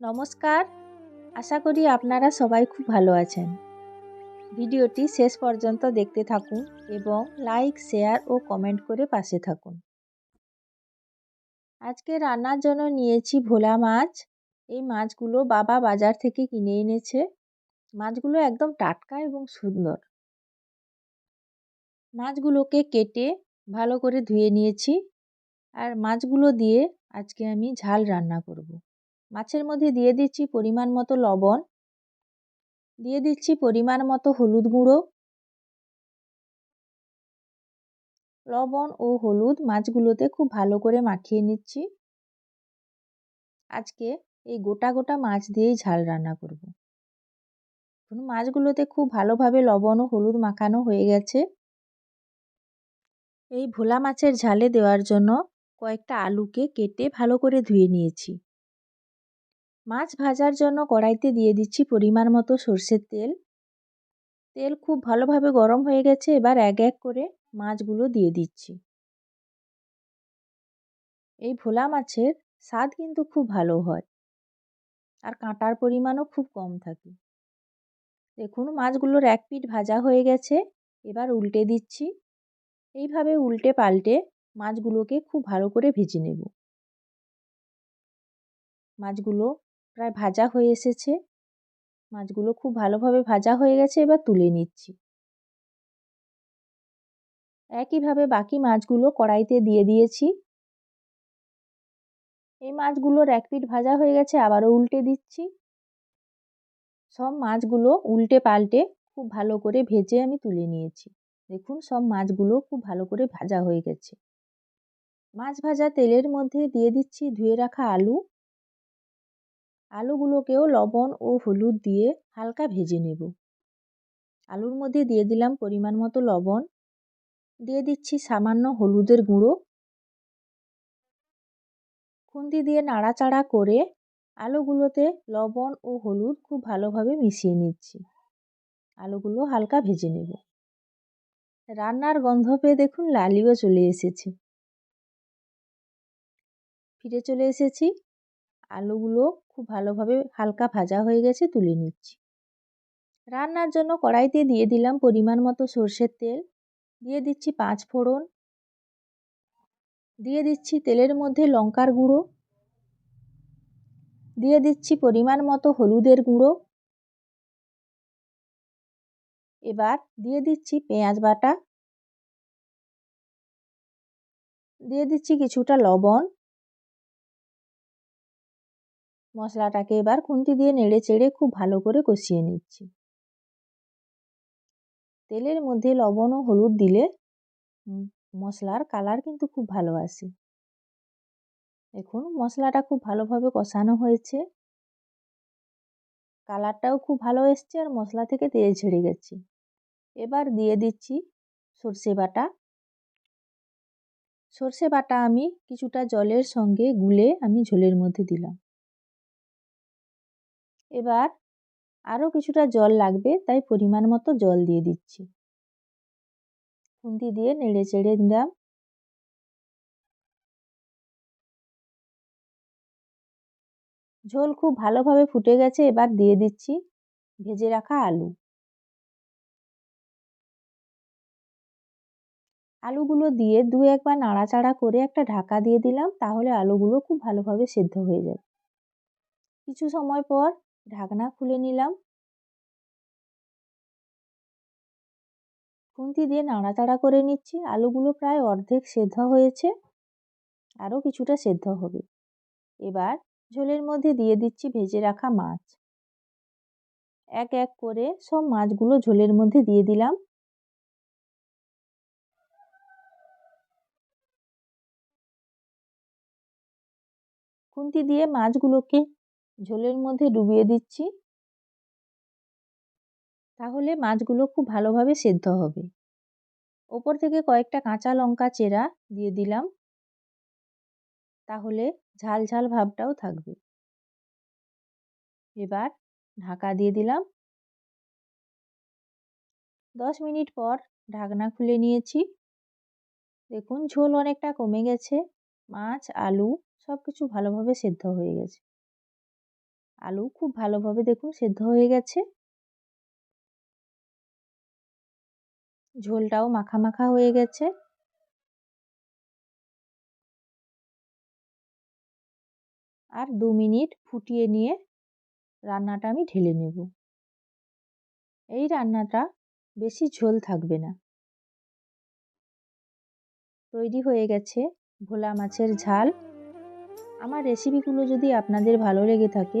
নমস্কার। আশা করি আপনারা সবাই খুব ভালো আছেন। ভিডিওটি শেষ পর্যন্ত দেখতে থাকুন এবং লাইক, শেয়ার ও কমেন্ট করে পাশে থাকুন। আজকে রান্নার জন্য নিয়েছি ভোলা মাছ। এই মাছগুলো বাবা বাজার থেকে কিনে এনেছে। মাছগুলো একদম টাটকা এবং সুন্দর। মাছগুলোকে কেটে ভালো করে ধুয়ে নিয়েছি। আর মাছগুলো দিয়ে আজকে আমি ঝাল রান্না করব। মাছের মধ্যে দিয়ে দিচ্ছি পরিমাণ মতো লবণ, দিয়ে দিচ্ছি পরিমাণ মতো হলুদ গুঁড়ো। লবণ ও হলুদ মাছগুলোতে খুব ভালো করে মাখিয়ে নিচ্ছি। আজকে এই গোটা গোটা মাছ দিয়েই ঝাল রান্না করব। মাছগুলোতে খুব ভালোভাবে লবণ ও হলুদ মাখানো হয়ে গেছে। এই ভোলা মাছের ঝালে দেওয়ার জন্য কয়েকটা আলুকে কেটে ভালো করে ধুয়ে নিয়েছি। মাছ ভাজার জন্য কড়াইতে দিয়ে দিচ্ছি পরিমাণ মতো সর্ষের তেল। তেল খুব ভালোভাবে গরম হয়ে গেছে, এবার এক এক করে মাছগুলো দিয়ে দিচ্ছি। এই ভোলা মাছের স্বাদ কিন্তু খুব ভালো হয় আর কাঁটার পরিমাণও খুব কম থাকে। দেখুন মাছগুলোর এক পিঠ ভাজা হয়ে গেছে, এবার উল্টে দিচ্ছি। এইভাবে উল্টে পাল্টে মাছগুলোকে খুব ভালো করে ভেজে নেব। মাছগুলো প্রায় ভাজা হয়ে এসেছে। মাছগুলো খুব ভালোভাবে ভাজা হয়ে গেছে, এবার তুলে নিচ্ছি। একইভাবে বাকি মাছগুলো কড়াইতে দিয়ে দিয়েছি। এই মাছগুলোর এক পিঠ ভাজা হয়ে গেছে, আবারও উল্টে দিচ্ছি। সব মাছগুলো উল্টে পাল্টে খুব ভালো করে ভেজে আমি তুলে নিয়েছি। দেখুন, সব মাছগুলো খুব ভালো করে ভাজা হয়ে গেছে। মাছ ভাজা তেলের মধ্যে দিয়ে দিচ্ছি ধুয়ে রাখা আলু। আলুগুলোকেও লবণ ও হলুদ দিয়ে হালকা ভেজে নেব। আলুর মধ্যে দিয়ে দিলাম পরিমাণ মতো লবণ। দিয়ে দিচ্ছি সামান্য হলুদের গুঁড়ো। খুন্তি দিয়ে নাড়াচাড়া করে আলুগুলোতে লবণ ও হলুদ খুব ভালোভাবে মিশিয়ে নিচ্ছি। আলুগুলো হালকা ভেজে নেব। রান্নার গন্ধ পেয়ে দেখুন লালিও চলে এসেছে। ফিরে চলে এসেছি আলুগুলো খুব ভালোভাবে হালকা ভাজা হয়ে গেছে, তুলে নিচ্ছি। রান্নার জন্য কড়াইতে দিয়ে দিলাম পরিমাণ মতো সর্ষের তেল। দিয়ে দিচ্ছি পাঁচ ফোড়ন। দিয়ে দিচ্ছি তেলের মধ্যে লঙ্কার গুঁড়ো। দিয়ে দিচ্ছি পরিমাণ মতো হলুদের গুঁড়ো। এবার দিয়ে দিচ্ছি পেঁয়াজ বাটা। দিয়ে দিচ্ছি কিছুটা লবণ। মশলাটাকে এবার খুন্তি দিয়ে নেড়ে চেড়ে খুব ভালো করে কষিয়ে নিচ্ছি। তেলের মধ্যে লবণ ও হলুদ দিলে মশলার কালার কিন্তু খুব ভালো আসে। দেখুন, মশলাটা খুব ভালোভাবে কষানো হয়েছে। কালারটাও খুব ভালো এসছে আর মশলা থেকে তেল ছেড়ে গেছে। এবার দিয়ে দিচ্ছি সর্ষে বাটা। সর্ষে বাটা আমি কিছুটা জলের সঙ্গে গুলে আমি ঝোলের মধ্যে দিলাম। এবার আরও কিছুটা জল লাগবে, তাই পরিমাণ মতো জল দিয়ে দিচ্ছি। খুন্তি দিয়ে নেড়ে চেড়ে দিলাম ঝোল খুব ভালোভাবে ফুটে গেছে, এবার দিয়ে দিচ্ছি ভেজে রাখা আলু। আলুগুলো দিয়ে দু একবার নাড়াচাড়া করে একটা ঢাকা দিয়ে দিলাম, তাহলে আলুগুলো খুব ভালোভাবে সেদ্ধ হয়ে যাবে। কিছু সময় পর ঢাকনা খুলে নিলাম। খুন্তি দিয়ে নাড়াচাড়া করে নিচ্ছি। আলুগুলো প্রায় অর্ধেক সেদ্ধ হয়েছে। আরও কিছুটা সেদ্ধ হবে। এবার ঝোলের মধ্যে দিয়ে দিচ্ছি ভেজে রাখা মাছ। এক এক করে সব মাছগুলো ঝোলের মধ্যে দিয়ে দিলাম। খুন্তি দিয়ে মাছগুলোকে ঝোলের মধ্যে ডুবিয়ে দিচ্ছি। তাহলে মাছগুলো খুব ভালোভাবে সেদ্ধ হবে। ওপর থেকে কয়েকটা কাঁচা লঙ্কা চেরা দিয়ে দিলাম। তাহলে ঝাল ঝাল ভাবটাও থাকবে। এবার ঢাকা দিয়ে দিলাম। দশ মিনিট পর ঢাকনা খুলে নিয়েছি। দেখুন ঝোল অনেকটা কমে গেছে। মাছ, আলু সব কিছু ভালোভাবে সেদ্ধ হয়ে গেছে। আলু খুব ভালোভাবে দেখুন সেদ্ধ হয়ে গেছে। ঝোলটাও মাখা মাখা হয়ে গেছে। আর দু মিনিট ফুটিয়ে নিয়ে রান্নাটা আমি ঢেলে নেব। এই রান্নাটা বেশি ঝোল থাকবে না। তৈরি হয়ে গেছে ভোলা মাছের ঝাল। আমার রেসিপিগুলো যদি আপনাদের ভালো লেগে থাকে